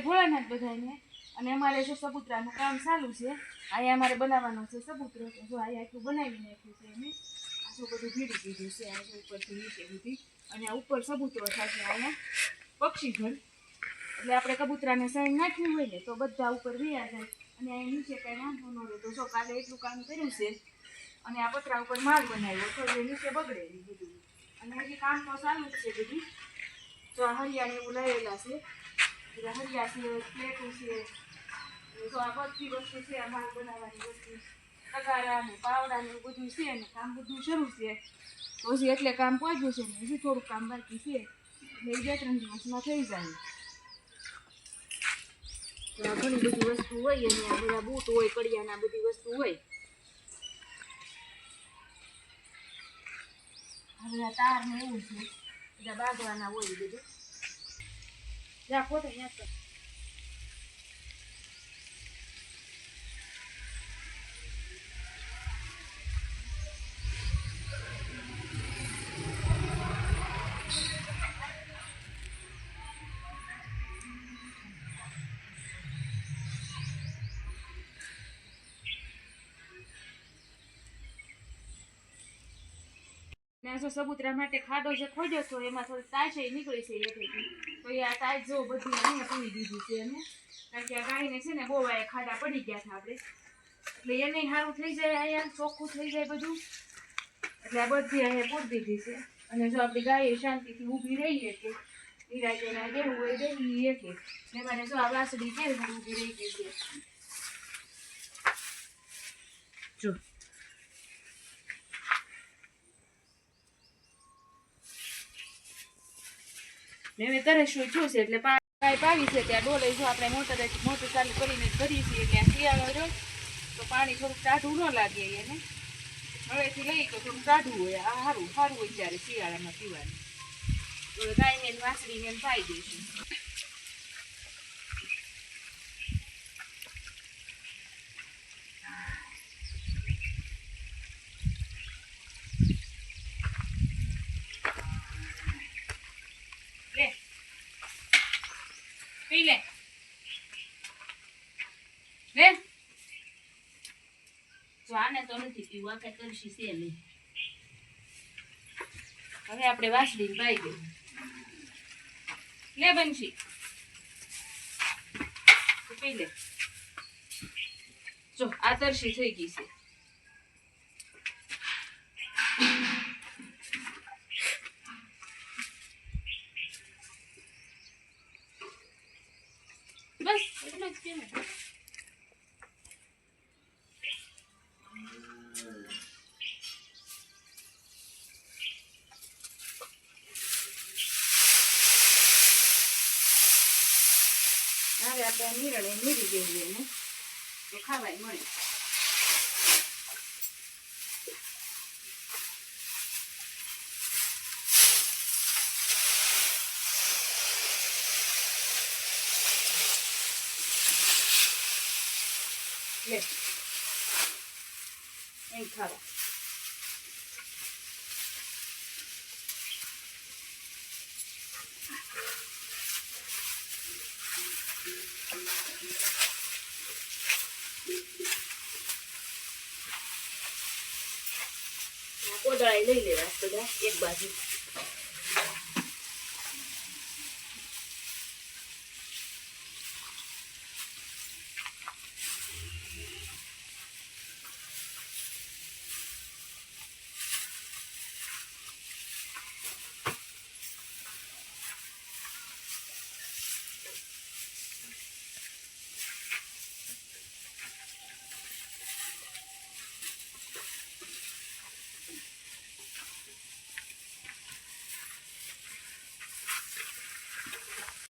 ભોળાનાથ બધાને અને અમારે જો સપુત્રાનું કામ ચાલુ છે, અહીંયા અમારે બનાવવાનો છે સબૂતરો તો જો અહીંયા આટલું બનાવી નાખ્યું છે અમે આ જો બધું ભીડી દીધું છે, આ ઉપરથી નીચે સુધી. અને આ ઉપર સબૂતરો થશે અહીંયા. પક્ષી ઘર એટલે આપણે કબૂતરાને સાઈડ નાખ્યું હોય ને, તો બધા ઉપર રહ્યા જાય. અને અહીં નીચે કાંઈ વાંધો ન રહેતો જો કાલે એટલું કામ કર્યું છે, અને આ પતરા ઉપર માલ બનાવ્યો તો એ નીચે બગડે નહીં બધું. અને હજી કામ તો ચાલુ જ છે બધું. તો આ હરિયાને એવું લયેલા છે. બધા હરિયા છે પ્લેટો છે જો આ બધી વસ્તુ છે માલ બનાવવાની વસ્તુ. તગારા ને પાવડા ને બધું છે ને, કામ બધું શરૂ છે. તો હજી એટલે કામ પહોંચ્યું છે ને, હજી થોડુંક કામ બાકી છે. એટલે બે ત્રણ દિવસમાં થઈ જાય. તો ઘણી બધી વસ્તુ હોય અને આ બધા બૂટ હોય કડિયાના બધી વસ્તુ હોય. બધા તાર ને એવું છે, બધા બાંધવાના હોય બધું. જા ખોટે ન્યા ને જો સબૂતરા માટે ખાડો જે ખોદ્યો તો એમાં થોડી તાજ એ નીકળી છે એથી તો એ આ તાજ જો બધી અહીંયા પૂરી દીધી છે અમે કારણ કે આ ગાયને છે ને બહુ આ ખાડા પડી ગયા હતા આપણે. એટલે એને સારું થઈ જાય અહીંયા ચોખ્ખું થઈ જાય બધું. એટલે આ બધી અહીંયા પૂરી દીધી છે. અને જો આપણી ગાય શાંતિથી ઊભી રહીએ કે નિરાતે ના દેવું હોય દેવી કે ને મને જો આ વાસળી કેવી ઊભી રહી ગઈ છે. જો. ને હવે તરસ્યું થયું છે એટલે પાઇપ આવી છે ત્યાં ડોલે જો આપણે મોટર મોટર ચાલુ કરીને જ ભરીએ છીએ એટલે શિયાળો રહ્યો તો પાણી થોડુંક ટાઢું ન લાગે એને. હવેથી લઈ તો થોડું ટાઢું હોય. આ સારું સારું હોય ત્યારે શિયાળામાં પીવાનું. ગાયને વાસળીને પાઈ દઈશું લે પી લે જો આ કઈ હવે આપણે વાસડી પાઈ ગયું લે બનશી લે. જો, આ થઈ ગઈ છે. બસ, એટલું જ પીવું હવે આપણે આ નિરણે નીરી દેવું એને તો ખાવાય મળે લે એમ ખાવા કોદળાઈ લઈ લેવા બધા એક બાજુ.